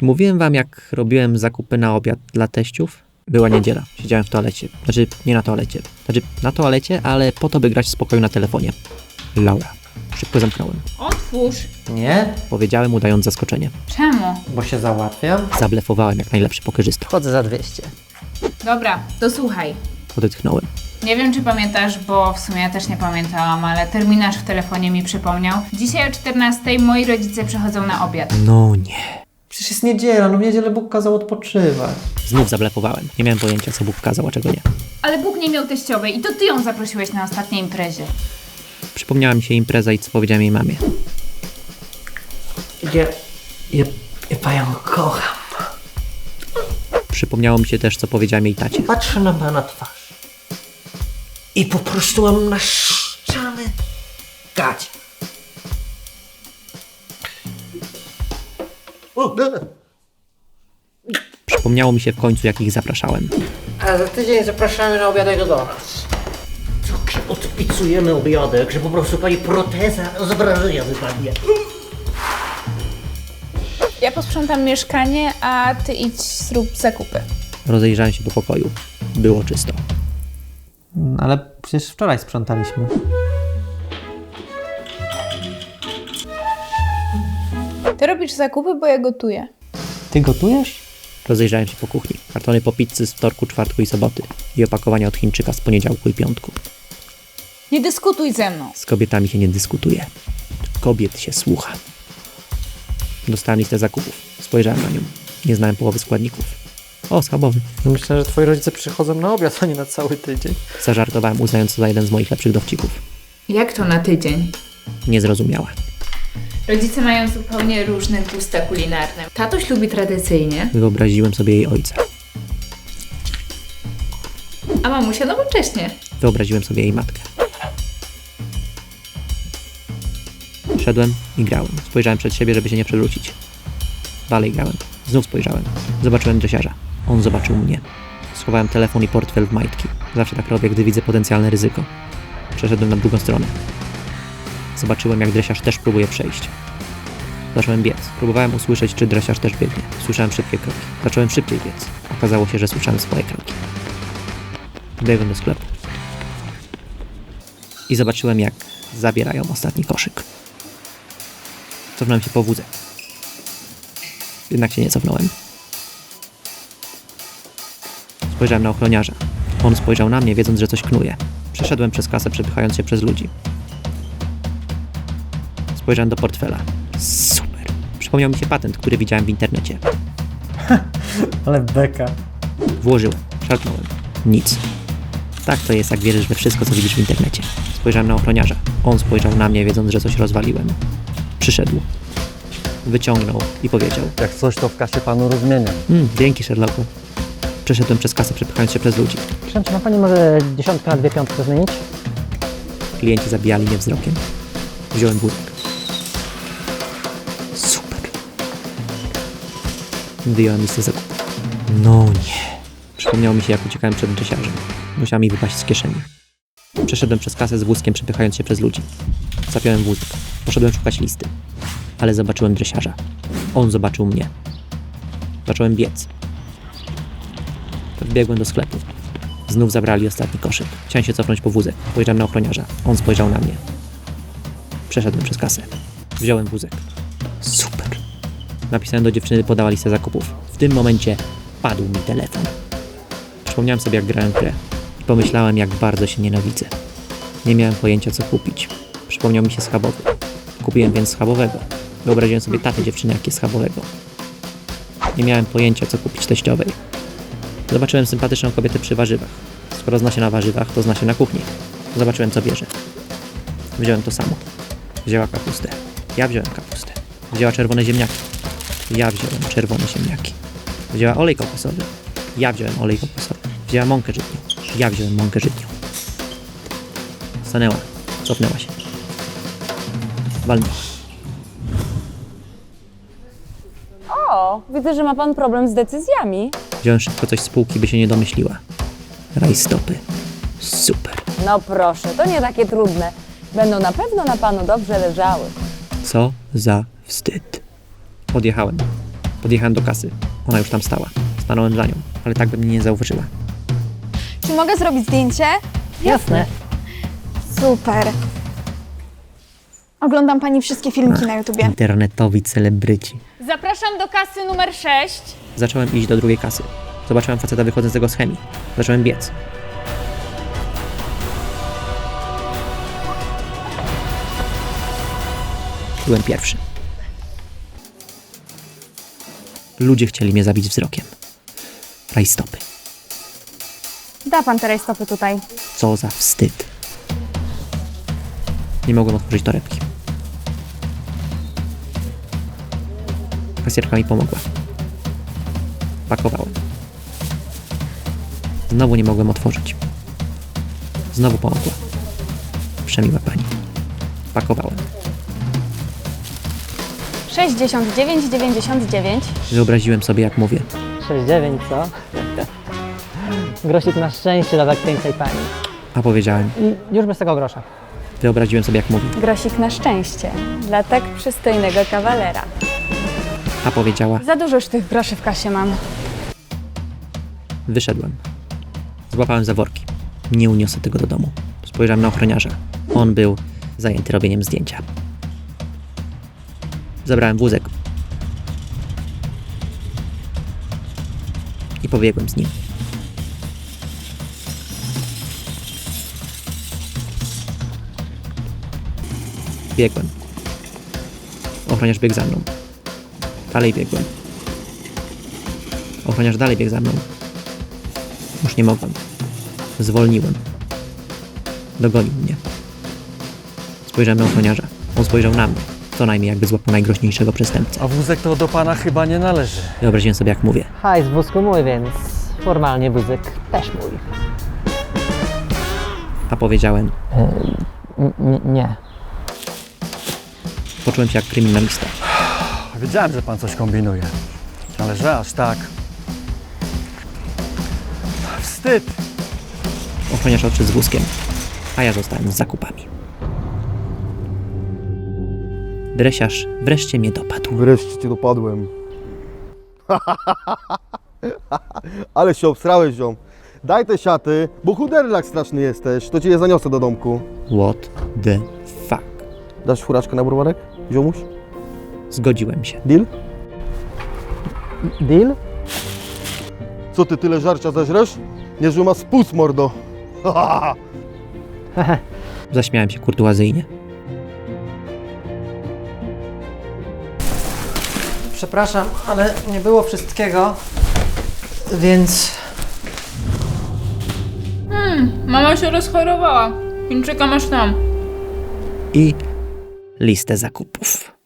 Czy mówiłem wam, jak robiłem zakupy na obiad dla teściów? Była niedziela. Siedziałem w toalecie. Znaczy, nie na toalecie. Znaczy, na toalecie, ale po to, by grać w spokoju na telefonie. Laura. Szybko zamknąłem. Otwórz. Nie, Powiedziałem, udając zaskoczenie. Czemu? bo się załatwiam. Zablefowałem jak najlepszy pokerzysta. Chodzę za 200. Dobra, to słuchaj. Odetchnąłem. Nie wiem, czy pamiętasz, bo w sumie ja też nie pamiętałam, ale terminarz w telefonie mi przypomniał. Dzisiaj o 14 moi rodzice przychodzą na obiad. No nie. Przecież jest niedziela, no w niedzielę Bóg kazał odpoczywać. Znów zablefowałem. Nie miałem pojęcia, co Bóg wskazał, a czego nie. Ale Bóg nie miał teściowej i to ty ją zaprosiłeś na ostatniej imprezie. Przypomniała mi się impreza i co powiedziałem jej mamie. Ja, ja, ja panią kocham. Przypomniało mi się też, co powiedziałem jej tacie. Patrzę na pana twarz. I po prostu mam na ścianę gacie. Przypomniało mi się w końcu, jak ich zapraszałem. A za tydzień zapraszamy na obiadek do nas. Tak odpicujemy obiadek, że po prostu pani proteza z wrażenia wypadnie. Ja posprzątam mieszkanie, a ty idź zrób zakupy. Rozejrzałem się po pokoju. Było czysto. Ale przecież wczoraj sprzątaliśmy. Ty robisz zakupy, bo ja gotuję. Ty gotujesz? Rozejrzałem się po kuchni. Kartony po pizzy z wtorku, czwartku i soboty. I opakowania od Chińczyka z poniedziałku i piątku. Nie dyskutuj ze mną. Z kobietami się nie dyskutuje. Kobiet się słucha. Dostałem listę zakupów. Spojrzałem na nią. Nie znałem połowy składników. O, schabowy. Myślę, że twoi rodzice przychodzą na obiad, a nie na cały tydzień. Zażartowałem, uznając to za jeden z moich lepszych dowcipów. Jak to na tydzień? Nie zrozumiała. Rodzice mają zupełnie różne gusta kulinarne. Tatoś lubi tradycyjnie, Wyobraziłem sobie jej ojca. a mamusia nowocześnie. Wyobraziłem sobie jej matkę. Szedłem i grałem. Spojrzałem przed siebie, żeby się nie przewrócić. Dalej grałem. Znów spojrzałem. Zobaczyłem dresiarza. On zobaczył mnie. Schowałem telefon i portfel w majtki. Zawsze tak robię, gdy widzę potencjalne ryzyko. Przeszedłem na drugą stronę. Zobaczyłem, jak dresiarz też próbuje przejść. Zacząłem biec. Próbowałem usłyszeć, czy dresiarz też biegnie. Słyszałem szybkie kroki. Zacząłem szybciej biec. Okazało się, że słyszałem swoje kroki. Biegłem do sklepu. I zobaczyłem, jak zabierają ostatni koszyk. Cofnąłem się po wózek. Jednak się nie cofnąłem. Spojrzałem na ochroniarza. On spojrzał na mnie, wiedząc, że coś knuje. Przeszedłem przez kasę, przepychając się przez ludzi. Spojrzałem do portfela. Super. Przypomniał mi się patent, który widziałem w internecie. Ale beka. Włożyłem, szarpnąłem. Nic. Tak to jest, jak wierzysz we wszystko, co widzisz w internecie. Spojrzałem na ochroniarza. On spojrzał na mnie, wiedząc, że coś rozwaliłem. Przyszedł. Wyciągnął i powiedział: Jak coś, to w kasie panu rozmienię. mm, Dzięki, Sherlocku. Przeszedłem przez kasę, przepychając się przez ludzi. Przepraszam, czy ma Pani może dziesiątkę na dwie piątki zmienić? Klienci zabijali mnie wzrokiem. Wziąłem wózek. Wyjąłem listę zakupów. No nie. Przypomniało mi się, jak uciekałem przed dresiarzem. Musiała mi wypaść z kieszeni. Przeszedłem przez kasę z wózkiem, przepychając się przez ludzi. Zapiąłem wózek. Poszedłem szukać listy. Ale zobaczyłem dresiarza. On zobaczył mnie. Zacząłem biec. Wbiegłem do sklepu. Znów zabrali ostatni koszyk. Chciałem się cofnąć po wózek. Spojrzałem na ochroniarza. On spojrzał na mnie. Przeszedłem przez kasę. Wziąłem wózek. Super. Napisałem do dziewczyny, podała listę zakupów. W tym momencie padł mi telefon. Przypomniałem sobie, jak grałem grę. I pomyślałem, jak bardzo się nienawidzę. Nie miałem pojęcia, co kupić. Przypomniał mi się schabowy. Kupiłem więc schabowego. Wyobraziłem sobie tatę dziewczyny, jak schabowego. Nie miałem pojęcia, co kupić teściowej. Zobaczyłem sympatyczną kobietę przy warzywach. Skoro zna się na warzywach, to zna się na kuchni. Zobaczyłem, co bierze. Wziąłem to samo. Wzięła kapustę. Ja wziąłem kapustę. Wzięła czerwone ziemniaki. Ja wziąłem czerwone ziemniaki. Wzięła olej kokosowy. Ja wziąłem olej kokosowy. Wzięła mąkę żytnią. Ja wziąłem mąkę żytnią. Stanęła. Cofnęła się. Walnęła. O, widzę, że ma pan problem z decyzjami. Wziąłem szybko coś z półki, by się nie domyśliła. Rajstopy. Super. No proszę, to nie takie trudne. Będą na pewno na panu dobrze leżały. Co za wstyd. Odjechałem. Podjechałem do kasy. Ona już tam stała. Stanąłem za nią, ale tak by mnie nie zauważyła. Czy mogę zrobić zdjęcie? Jasne. Super. Oglądam pani wszystkie filmiki na YouTubie. Internetowi celebryci. Zapraszam do kasy numer 6. Zacząłem iść do drugiej kasy. Zobaczyłem faceta wychodzącego z chemii. Zacząłem biec. Byłem pierwszy. Ludzie chcieli mnie zabić wzrokiem. Rajstopy. Da pan te stopy tutaj. Co za wstyd. Nie mogłem otworzyć torebki. Kasjerka mi pomogła. Pakowałem. Znowu nie mogłem otworzyć. Znowu pomogła. Przemiła pani. Pakowałem. 69,99. Wyobraziłem sobie, jak mówię. 6,9 co? Grosik na szczęście dla tak pięknej pani. A powiedziałem. I już bez tego grosza. Wyobraziłem sobie, jak mówię. Grosik na szczęście. Dla tak przystojnego kawalera. A powiedziała. Za dużo już tych groszy w kasie mam. Wyszedłem. Złapałem za worki. Nie uniosę tego do domu. Spojrzałem na ochroniarza. On był zajęty robieniem zdjęcia. Zabrałem wózek. I pobiegłem z nim. Biegłem. Ochroniarz biegł za mną. Dalej biegłem. Ochroniarz dalej biegł za mną. Już nie mogłem. Zwolniłem. Dogonił mnie. Spojrzałem na ochroniarza. On spojrzał na mnie. Co najmniej jakby złapał najgroźniejszego przestępcę. A wózek to do pana chyba nie należy. Wyobraziłem sobie jak mówię. Hajs w wózku mój, więc formalnie wózek też mój. A powiedziałem. N- nie. Poczułem się jak kryminalista. Wiedziałem, że pan coś kombinuje. Ale że aż tak. Wstyd! Ochroniarz odszedł z wózkiem. A ja zostałem z zakupami. Dresiarz wreszcie mnie dopadł. Wreszcie cię dopadłem. Ale się obsrałeś, ziom. Daj te siaty, bo chuderlak straszny jesteś. To cię je zaniosę do domku. What the fuck? Dasz furaczkę na browarek, ziomuś? Zgodziłem się. Deal? Deal? Co ty tyle żarcia zeżresz? Niezły ma spust, mordo. Zaśmiałem się kurtuazyjnie. Przepraszam, ale nie było wszystkiego, więc Mama się rozchorowała. Chińczyka masz tam. I listę zakupów.